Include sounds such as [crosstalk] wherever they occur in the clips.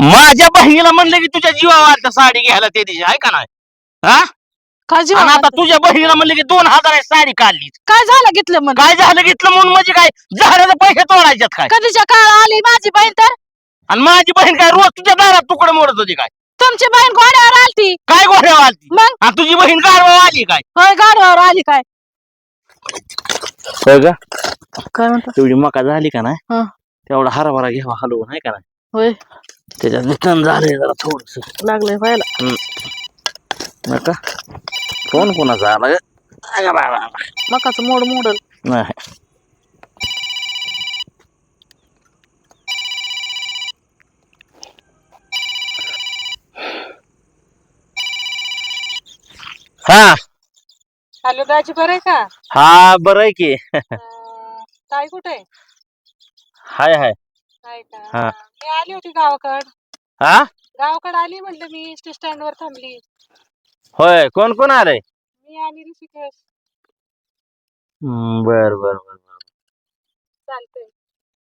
माझ्या बहिणीला म्हणलं की तुझ्या जीवावर साडी घ्यायला ते दिवशी आहे का नाही? हा? काय जीव आणि आता? तुझ्या बहिणीला म्हणलं की दोन हजार साडी काढली काय झालं घेतलं म्हणून काय झालं घेतलं म्हणून म्हणजे काय? झाडाचे पैसे तोडायच्यात काय? कधीच्या काळ आली माझी बहीण तर? आणि माझी बहीण काय रोज तुझ्या दारात तुकडे मोडत होती काय? तुमची बहीण घोड्यावर आलती. काय गोठ्यावर आलती? मग? आणि तुझी बहीण गाडवा आली काय? होय गाडीवर आली काय? होय का काय म्हणतो? तेवढी मका झाली का नाही? हा. तेवढा हरभरा घ्यावा हलवून आहे का नाही? होय. त्याच्यात विकन झालंय जरा थोडस. लागलंय व्हायला नका. कोण कोणाचा आला ग? अगं बा बा बा. मकाचं मोड मोडल. नाही. हा. हॅलो दाजी बरं आहे का? हा बरं आहे की. ताई कुठे हाय हाय. का हा. मी आली होती गावाकड. हा गावाकडे आली म्हणलं मी स्टँड वर थांबली. होय कोण कोण आलंय? मी आणि ऋषिकेश. हम्म, बर बर बर बर. चालतंय.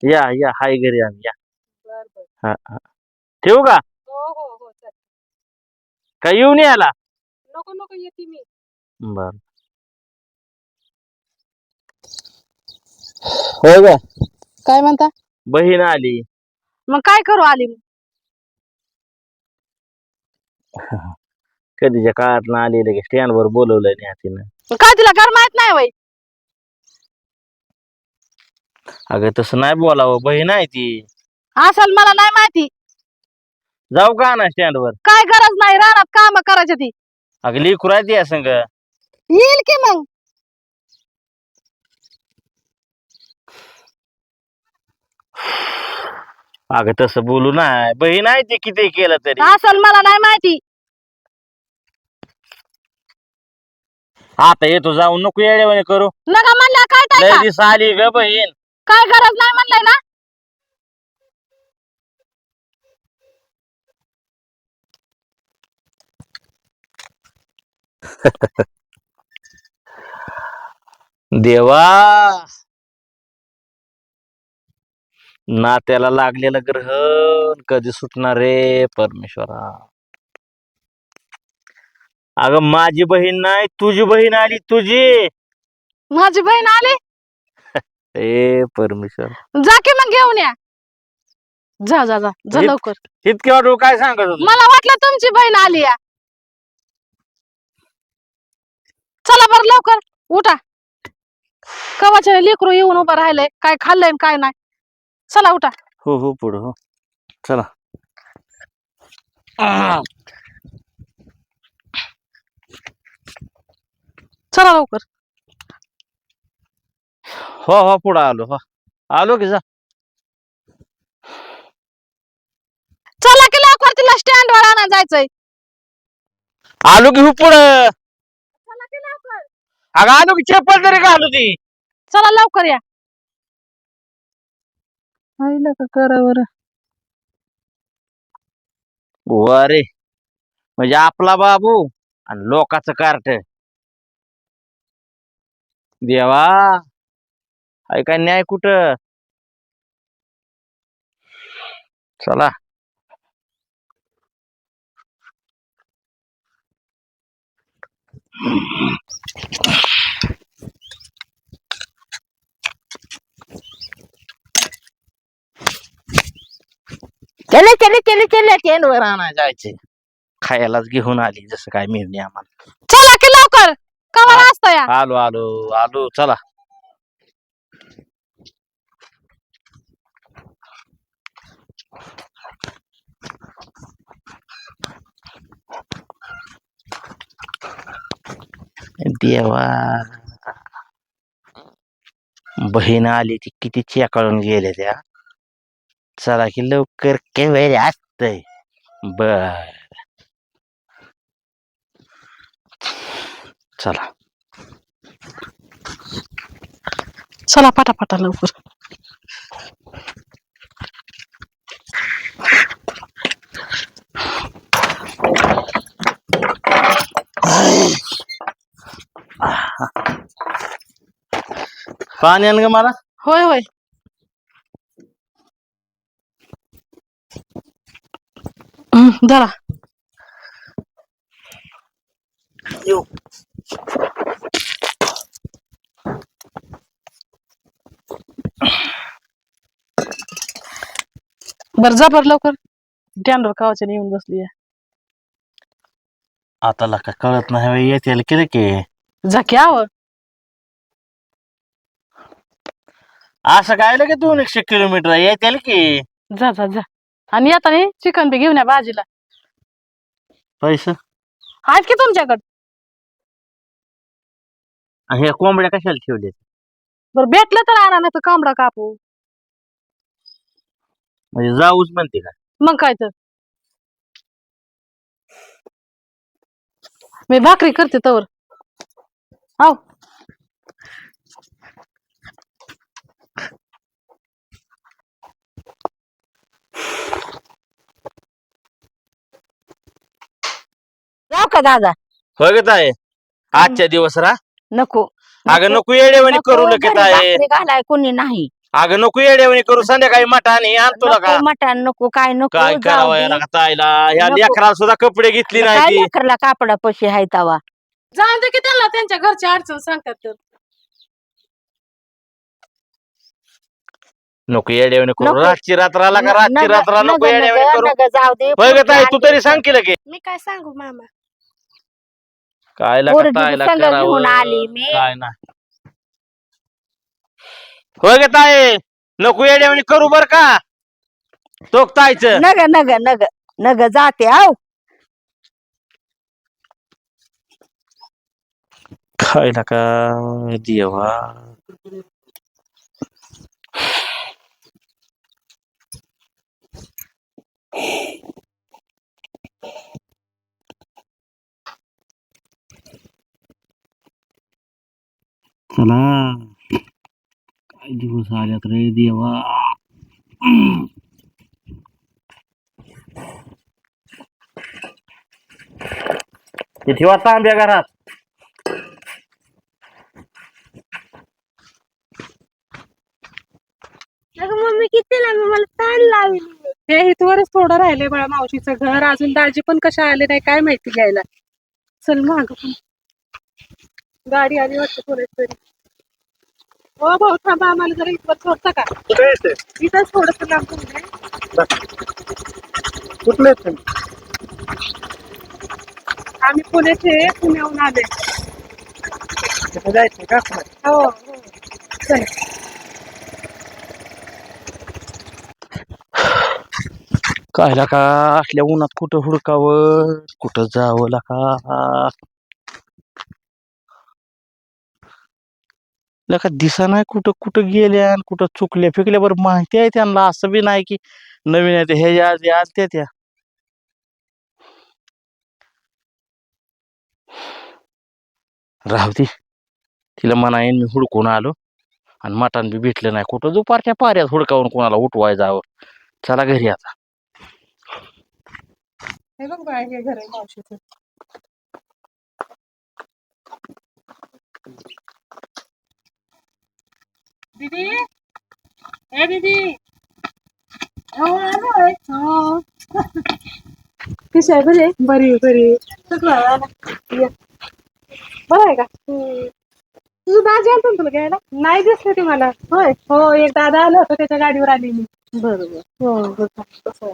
या या हाय घरी आम्ही या. बर बर. हा हा. ठेवू का? हो हो हो चल का येऊन यायला? नको नको येते मी. बर. होय का काय म्हणता? बहीण आली. मग काय करू आली? मग? [laughs] कधीच्या काळात ना आली लगे स्टँड वर बोलवलंय न्या तिनं. मग काय तिला घर माहीत नाही वय? अगं तसं नाही बोलावं बहीण आहे ती. असल मला नाही माहिती. जाऊ का ना स्टँड वर? काय गरज नाही रानात काम करायची ती. अगं लिखुर आहे ती संग. येईल की मग? अगं तसं बोलू नाही. बहीण आहे ती किती केलं तरी. असल मला नाही माहिती? आता येतो जाऊन नको येडेवाने करू. नका म्हणल्या काय लय दिवस आली ग बहीण. काय गरज नाही म्हणलंय ना? [laughs] देवा! नात्याला लागलेलं ग्रहण कधी सुटणार रे परमेश्वरा? अगं माझी बहीण नाही तुझी बहीण आली तुझी! माझी बहीण आली? [laughs] ए परमेश्वर! जा की मग घेऊन या. जा जा जा जा इत- लवकर. इतके वाटू काय सांगत होतो? मला वाटलं तुमची बहीण आली या. चला बरं लवकर. उठा. कवाच्या लेकरू येऊन उभं राहिलंय काय खाल्लंय आणि काय नाही. चला उठा. हो हो पुढं हो. चला. चला लवकर. हो हो पुढं आलो हो. आलो की जा. चला की लवकर तिला स्टँड वर आणा जायचंय. आलो की हो पुढं. चला की लवकर. अगं आलो की चप्पल तरी घालू ती. चला लवकर या. आईला का करावर अरे म्हणजे आपला बाबू आणि लोकाचं कार्ट. देवा. आहे काय न्याय कुठं? चला. चले चले चले चले टेंडवर आणा जायचे. खायलाच घेऊन आली जसं काय मिळणे आम्हाला. चला की लवकर. असता या. आलो आलो आलो चला. देवा. बहीण आली ती किती चेकाळून गेले त्या. चला की लवकर केव्हा असतंय बर. चला. चला पटापटा लवकर. पाणी आण ग मला? होय होय. जरा बर जा बर लवकर. डॅनवर कावाच्या येऊन बसली आता लका कळत नाही होय, येतील केलं की. जा की आव. असं काय की दोन एकशे किलोमीटर येतील की. जा जा जा. आणि येताना चिकन बी घेऊन या भाजीला. पैसे? आहेत की तुमच्याकडे? हे कोंबड्या कशाला ठेवले बरं भेटलं तर आणा नाही तर कांबडा कापू. म्हणजे जाऊच म्हणते का? मग काय तर. मी भाकरी करते तवर. आव जाऊ का दादा? होय गं आहे आजच्या दिवस रा. नको. अगं नको. येडेवणी नको, करू लगेच घरी आहे. भाकरी घालाय कोणी नाही. अगं नको येडेवणी करू. संध्याकाळी मटाने आण तुला का नको मटण नको. काय नको? काय जाऊ करावं दे. याला का ताईला? या नको. लेकराला सुद्धा कपडे घेतली काय नाही ती. लेकरला कापडा पशी हाय तवा? जाऊन दे की त्यांना त्यांच्या घरची अडचण सांगतात तर. नको येडेवणी करू. नको. रातची रात्राला का? रातची रात्रा नको येडेवणी करू. जाऊ दे. होय ग ताई तू तरी सांग की लगे मी काय सांगू मामा? काय पोरगी ताईला संग घेऊन आली मी. काय ना होय ग ताई नको येडेवणी करू बर का? तो ताईच. नग नग नग नग जाते आव. खायला का देवा? चला. काय दिवस आल्यात रे देवा. ते ठेवा तांब्या घरात. अगं मम्मी किती लांब मला ताण लावली. हे इथवरच थोडं राहिले बाळा मावशीचं घर. अजून दाजी पण कशा आले नाही काय माहिती घ्यायला. चल माग. पण गाडी आली वाटतं थोडे तरी. हो भाऊ थांबा आम्हाला जरा इथवर सोडता का? इथंच थोडस लांब तुम्ही कुठले आम्ही पुण्याचे पुण्याहून आले. जायचं का? हो हो. चल. कायला का? असल्या उन्हात कुठं हुडकावं? कुठं जावं ला लका दिसा नाही कुठं कुठं गेल्या आणि कुठं चुकल्या फिकल्या बरं माहिती आहे त्यांना असं बी नाही की नवीन आहे ते हे आज आज त्या त्या. राहती तिला तिला येईन मी हुडकून आलो. आणि मटण बी भेटलं नाही. कुठं दुपारच्या पाऱ्यात हुडकावून कोणाला उठवाय जावं चला घरी आता. हे बघ बाय हे घर आहे मावशीचं. दीदी? ए दीदी! हो आलो आहे. हो. [laughs] कशी आहे बरी? आहे बरी बरी. सगळं. बरं आहे का? तुझं दाजी आलतो ना तुला घ्यायला? नाही दिसले ते मला. होय? हो एक दादा आलं होतं त्याच्या गाडीवर आली मी बरोबर. हो. बरं.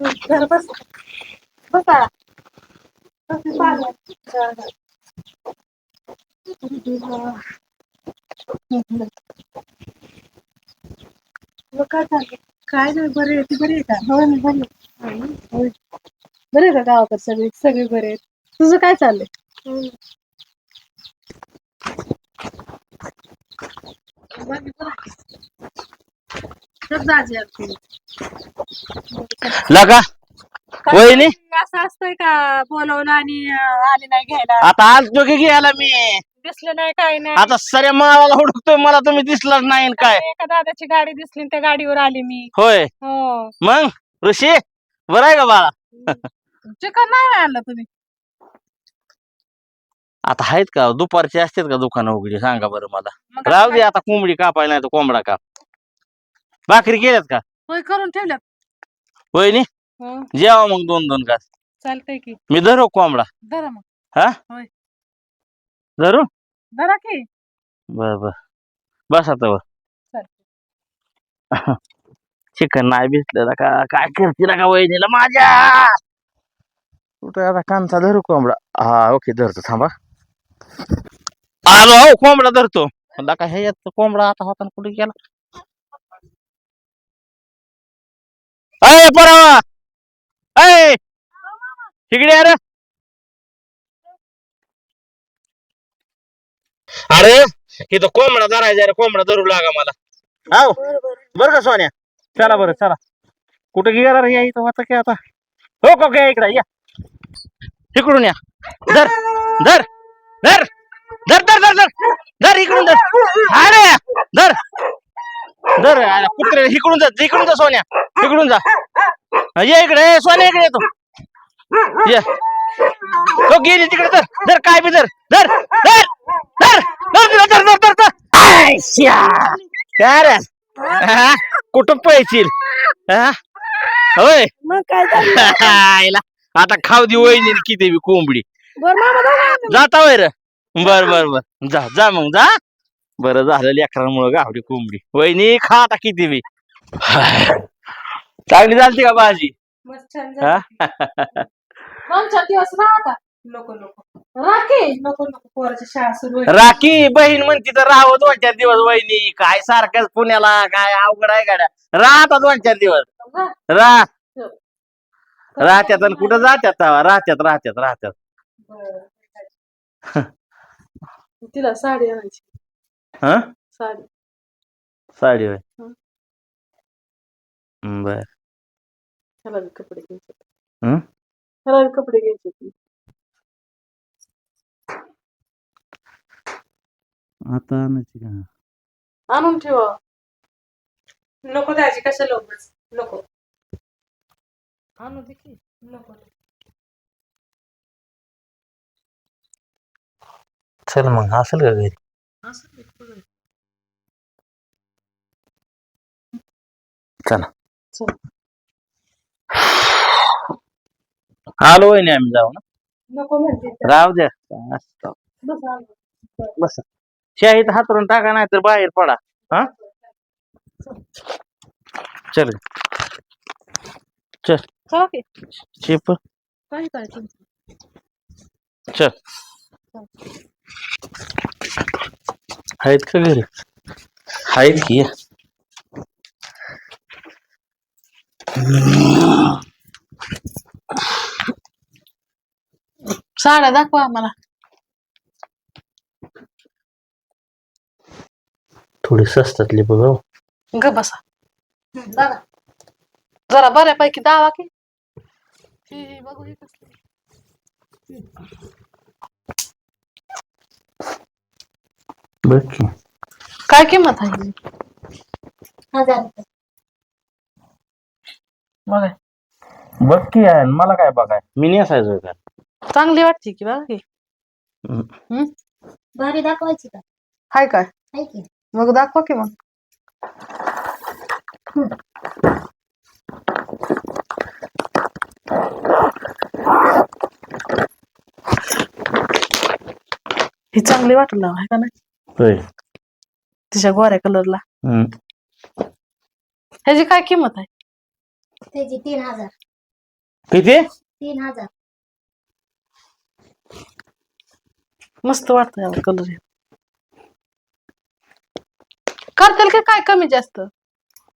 तू घर बस. बसा बस. काय झालं काय नाही बरे आहे ती बरी आहे का हो बरी आहे. होय. बरे आहे का गावाकडे सगळे सगळे बरे आहेत तुझं काय चाललंय दाजी आलते. लगा वहिनी असं असतंय का बोलवलं आणि अं, आले नाही घ्यायला आता आलतो की घ्यायला मी दिसलं नाही काय नाही. आता सऱ्या माळाला हुडकतोय मला तुम्ही दिसलाच नाही आणि काय. एका दादाची गाडी दिसली आणि त्या गाडीवर आली मी. होय. हो. मग ऋषी बरं आहे का बाळा? चिकन नाही आणलं तुम्ही? आता आहेत का? दुपारचे असतात का दुकानं उघडी? सांगा बरं मला. मग राहू दे आता कोंबडी कापाय नाही तर कोंबडा काप. भाकरी केल्यात का? होय करून ठेवल्यात. वहिनी हं, जेवा मग दोन दोन घास. चालतंय की. मी धरू कोंबडा. धरा मग. धरू? धरा की. बर बर. बस आता वर [laughs] चिकन नाही भेटलं का काय करते का वहिनीला माझ्या? कुठं आता कांचा धरू कोंबडा? हा ओके धरतो थांबा. आलो हो कोंबडा धरतो. म्हणला का हे यात कोंबडा आता होता न कुठे गेला? अय परावा! अय! तिकडे अरे अरे इथं कोंबडा धरायचा रे कोंबडा धरू लागा मला. हो बरं का सोन्या? चला बरं चला. कुठं गेला रे या इथं? वाचा की आता. हो का काय इकडे या. इकडून या. धर धर धर धर धर धर धर. धर इकडून धर. अरे धर. धर अरे कुत्रे इकडून जा इकडून जा सोन्या. इकडून जा. ये इकडे ए, सोन्या इकडे येतो ये. तो गेली तिकडे तर. धर काय बी धर. धर. धर. धर. धर तिला धर धर धर धर. आयश्या. रे? कुठं पळशील? होय. मग काय आता खाऊ दे वहिनी किती बी कोंबडी. जाता वैर बर बर बर. जा जा मग जा. बर झालं लेकरांमुळं गावडी कोंबडी. वहिनी खा आता की देवी चांगली झालती का भाजी? हा? दोन चार दिवस राहता नको नको. राखे. नको नको. पोराची शाळा सुरू आहे राखी बहीण म्हणती तर राहावं दोन चार दिवस वहिनी. काय सारखंच पुण्याला काय अवघड आहे गाड्या. राहता दोन चार दिवस. राह राहत्यात आणि कुठं जात्यात तेव्हा? राहत्यात राहत्यात राहत्यात बरं. तिला साडी आणायची. हा? साडी. साडी होय. हं. हं, बर. त्याला बी कपडे घ्यायचे. हं? बी कपडे घ्यायचे आता आणायची का? आणून ठेवा. नको द्यायची कशाला उगाच? नको. आणू दे की नको. चल मग असेल का घरी? असं. चला. चल. आलो वहिनी आम्ही जाऊ ना नको म्हणते. तर. राहू द्या असं. बस आलो. बस. शाहीत हातरून टाका नाही तर बाहेर पडा. हा? चल. चला. की. चिप काय करायचं? चल. आहेत का घरी? आहेत की. साड्या दाखवा आम्हाला. थोडी स्वस्तातली बघ ग बसा. बघा जरा बऱ्यापैकी दावा की. ही, ही, बघू ही कसली. बघ की. काय किंमत आहे? हिची? हजार रुपये. बघा. बघ की आहे मला काय बघाय? मी नेसायचो का? चांगली वाटते की बघा की हम्म. भारी दाखवायची का? हाय काय? आहे की. मग दाखवा की मग. ही चांगली वाटलं आहे का नाही? होय. तिच्या गोऱ्या कलरला. हम्म. ह्याची काय किंमत आहे? त्याची तीन हजार. किती? तीन हजार. मस्त वाटतं कलर करतील की काय कमी जास्त?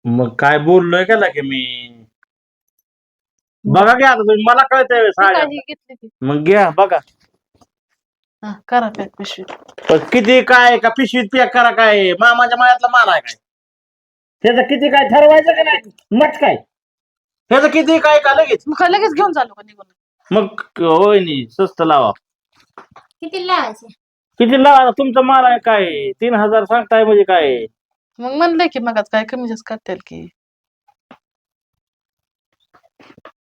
मग काय बोललोय का की मी? बघा घ्या आता तुम्ही मला कळतंय ती साड्या. काय ही घेतली की मग घ्या बघा. हा करा पॅक पिशवी पण किती काय का पिशवीत पॅक करा काय मामाच्या मायातला माल आहे काय? त्याचं किती काय ठरवायचं का नाही? मत काय? त्याचं किती काय का लगेच? मग काय लगेच घेऊन चालू का निघून? मग होय नी स्वस्त लावा. किती लावायचे? किती लावा तुमचं माल आहे काय? तीन हजार सांगताय म्हणजे काय? मग म्हणलंय की मग काय कमी जास्त करतील की.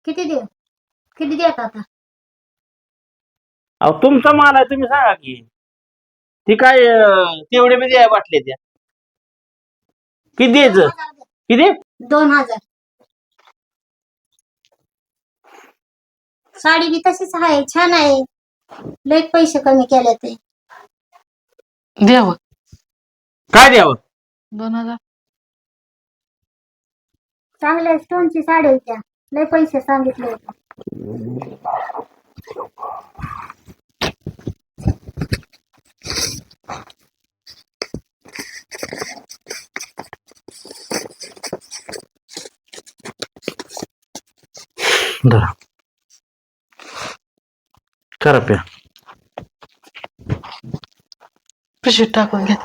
किती देऊ? किती देत आता? अहो तुमचा माल आहे तुम्ही सांगा की. ती काय तेवढे मी द्या वाटले त्या किती द्यायच? किती? दोन हजार. साडी बी तशीच आहे छान आहे. लय पैसे कमी केले ते. द्यावं. काय द्यावं? दोन हजार. चांगल्या स्टोनची साडी आहे त्या लय पैसे सांगितले होते. धरा. करा प्या पिशवीत टाकून घ्या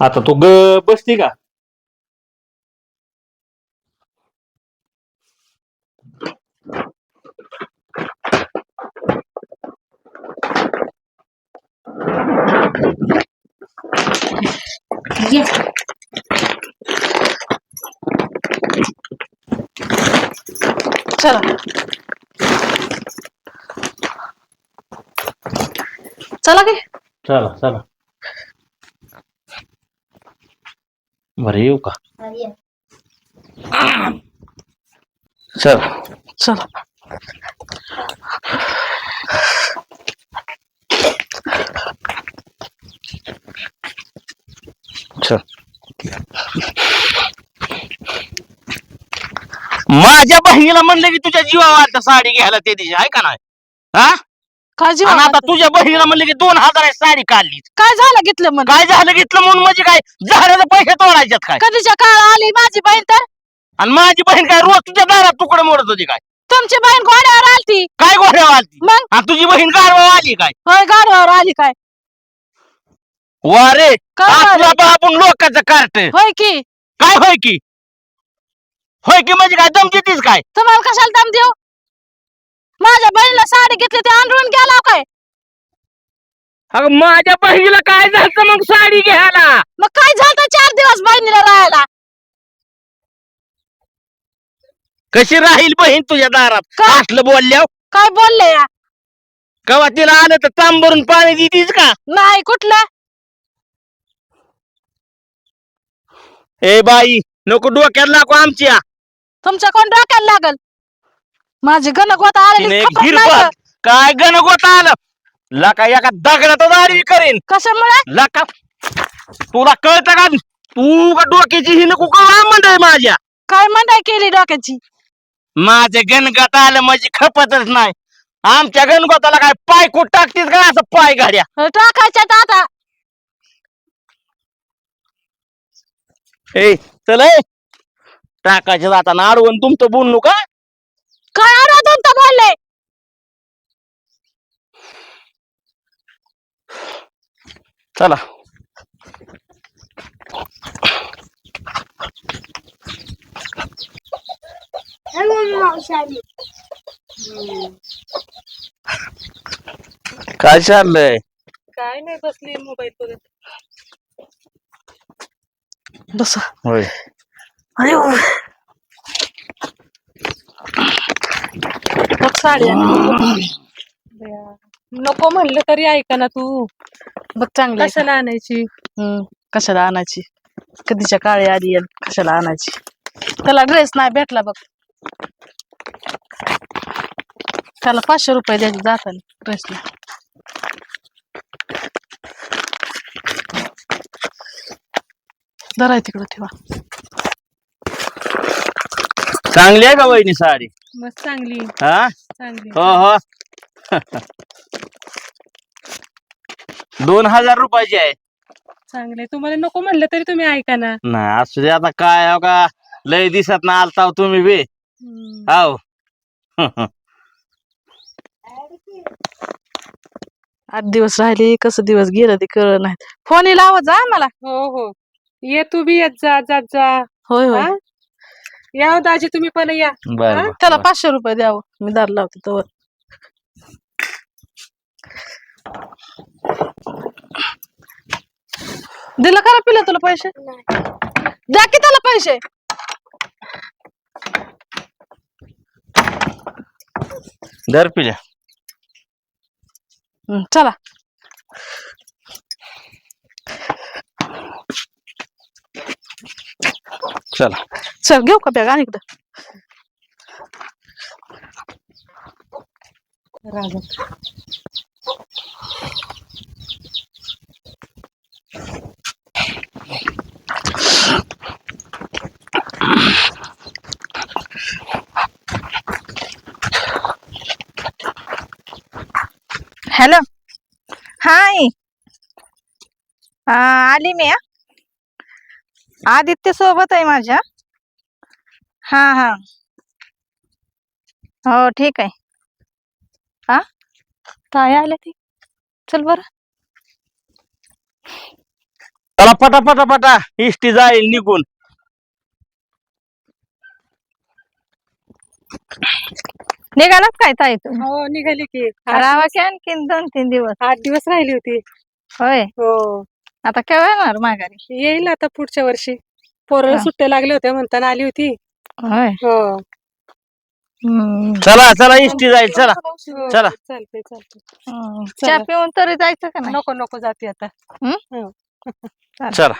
आता तू ग बसती का? घे. चला. चला की. चला चला. बरं येऊ का. चल. चला. चल. माझ्या बहिणीला म्हणलं की तुझ्या जीवावर साडी घ्यायला ते दिवशी आहे का नाही? हा? काळजी आणि आता वाटते. तुझ्या बहिणीला म्हणलं की दोन हजाराची साडी काढली काय झालं घेतलं म्हण काय झालं घेतलं म्हणून म्हणजे काय? झाडाचे पैसे तोडायच्यात काय? कधीच्या काळ आली माझी बहीण तर? आणि माझी बहीण काय रोज तुझ्या दारात तुकडे मोडत होती काय? तुमची बहीण घोड्यावर आलती. काय गोठ्यावर आलती? मग? आणि तुझी बहीण गाडवा आली काय? होय गाडीवर आली काय? वा रे काय आपला आपण लोकांचं कार्ट. होय की. काय होय की? होय की म्हणजे काय? दम देतीस काय? तुम्हाला कशाला दम देऊ? माझ्या बहिणीला साडी घेतली ते अंडरून गेला काय? अगं माझ्या बहिणीला काय झालं मग साडी घ्यायला? मग काय झालं चार दिवस बहिणीला राहायला? कशी राहील बहीण तुझ्या दारात? का? असलं बोलल्यावर? काय बोलले या? कवा तिला आलं तर तांब भरून पाणी देतीस का? नाही कुठलं? ए बाई नको डोक्यात लागू आमच्या. तुमच्या कोण डोक्याला लागल? माझी गणक होता तिने आलेली खपत? काय गणगोत आलं? लका एका दगडात आडवी करेन. कशामुळे? लका. तुला कळतं का? तू का डोक्याची ही नको का म्हणतोय माझ्या? काय मंदाय केली डोक्याची? माझ्या गणगत आलं माझी खपतच नाही. आमच्या गणगोताला काय पाय कुठ टाकतीस का असं पाय गाड्या? अं, टाकायच्यात आता. ए चल ए. टाकायचं जाताना अडवून तुमचं बोलणू का? काय तुमचं बोलले चला. काय चाललंय? काय नाही बसली मोबाईल बघत. बसा होय. अरे बघ साडी आणली. नको म्हणलं तरी ऐका ना तू. बघ चांगलं कशाला आणायची? कशाला आणायची? कधीच्या काळी आली कशाला आणायची? त्याला ड्रेस नाही भेटला बघ. त्याला पाचशे रुपये द्यायचे जाताना ड्रेसला धराय तिकडं ठेवा. चांगली आहे का वहिनी साडी? मस्त चांगली. हा? हो हो. दोन हजार रुपयाची आहे. चांगले तुम्हाला नको म्हणलं तरी तुम्ही ऐका ना. नाही असू दे आता काय हो का? लय दिसत ना आलता हो तुम्ही बे. हाव. आठ दिवस राहिले कसं दिवस गेलं ते कळ नाही. फोन लावा जा मला? हो हो. ये तू बी येत जा जात जा. होय होय. या दाजी तुम्ही पण या. बर त्याला पाचशे रुपये द्यावं मी दार लावते तर दिलं का पिला तुला पैसे? द्या की त्याला पैसे? दर पिल्या हं, चला. चला चल घेऊ का बॅग आणि इकडं राजा हॅलो हाय हा आली मी हा. आदित्य सोबत आहे माझ्या. हा हा. हो ठीक आहे. हा? काय आले ती? चल बर. चला पटा पटा पटा. इष्टी जाईल निघून. निघालात काय ताई तुम्ही? हो निघाली की. राहा की आणखीन दोन तीन दिवस? आठ दिवस राहिली होती. होय. हो. आता केव्हा येणार माघारी? येईल आता पुढच्या वर्षी. पोराला हा. सुट्ट्या लागल्या होत्या म्हणताना आली होती. होय. हो. हम्म. चला चला इष्टी जाईल चला. हो, चला. चालतंय. चालतंय हम्म. चला. चहा पिऊन तरी जायचं का नाही? नको नको जाते आता. चला.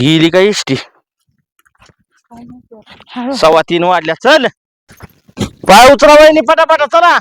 गेली का इष्टी? हळू. सव्वा तीन वाजल्या. चल. पाय उचला वहिनी पटापटा चला.